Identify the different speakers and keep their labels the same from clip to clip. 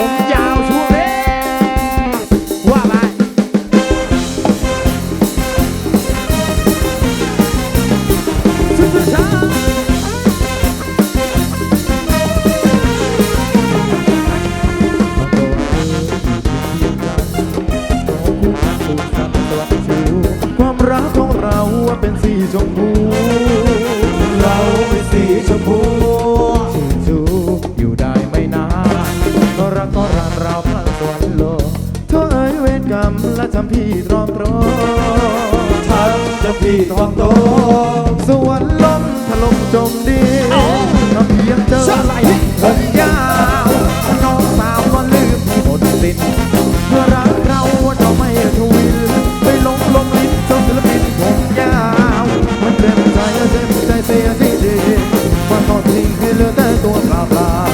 Speaker 1: ผมยาวช่วงนี้ว่าไปสุดๆช้า
Speaker 2: คำพี่ตรอมตรอทำจะพี่ตรอมตรอสวรรค์ล้มถล่มจมดินถ้าเพียงเจอไหลผมยาวน้องสาวก็ลืมหมดสิ้นเมื่อรักเราเราไม่ทวินไปหลงลมลิ้นจนศิลปินผมยาวมันเจ็บใจเจ็บใจเสียที่ดีว่าทอดทิ้งให้เหลือแต่ตัวเปล่า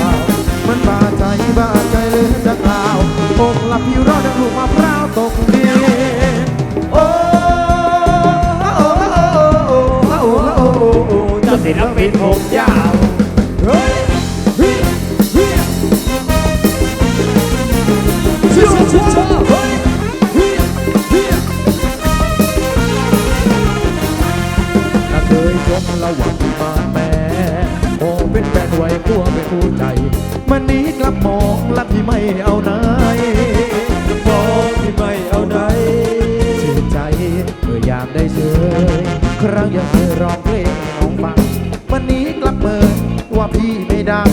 Speaker 1: ศิลปินผมยาว
Speaker 2: เฮ้ยเฮ้ยเฮ้ย
Speaker 1: ชื่อเฮ้ย
Speaker 2: ถ้าเคยชมระหว่างที่บ้านแม่โอเป็นแฟนไว้กลัวเป็นคู่ใจ มันนี้กลับมองและพี่ไม่เอาไหนมองพี่ไม่เอาไหนชื่นใจเมื่ออยากได้เชยครั้งยังเคยร้อง ว่าพี่ไม่ดัง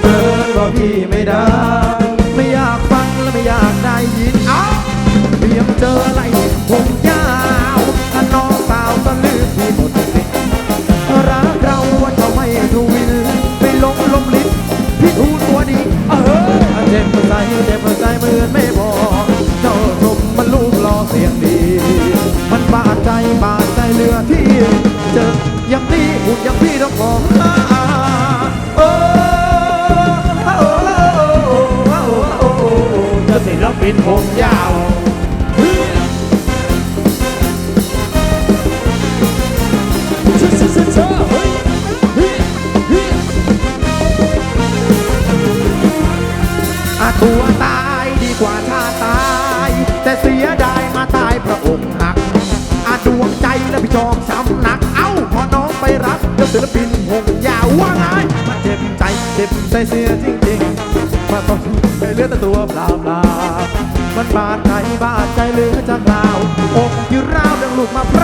Speaker 2: เมินว่าพี่ไม่ดังไม่อยากฟังและไม่อยากได้ยินเอ้าเพียงเจออะไรผมยาวถ้าน้องสาวก็ลืมพี่หมดสิทธิ์รักเราว่าจะไม่ทวินไปลงลมลิ้นพี่ทูตัวดีเออเจ็บใจเจ็บใจเหมือนไม่พอเจ้าชมมันลูกรอเสียงดี มันบาดใจบาดใจเหลือที่ ตั
Speaker 1: ว
Speaker 2: ตายดีกว่าชาตาย แต่เสียดายมาตายพระอกหักอาดวงใจและพี่จองช้ำหนัก เอ้าพอน้องไปรักเจ้าศิลปินหงยาวว่าไงมันเจ็บใจเจ็บใจเสียจริงๆมาต้องไปเลือดแต่ตัวเปล่าเปล่าๆมันบาดใจบาดใจเหลือจะกล่าวอกที่ร้าวดังลูกมะพ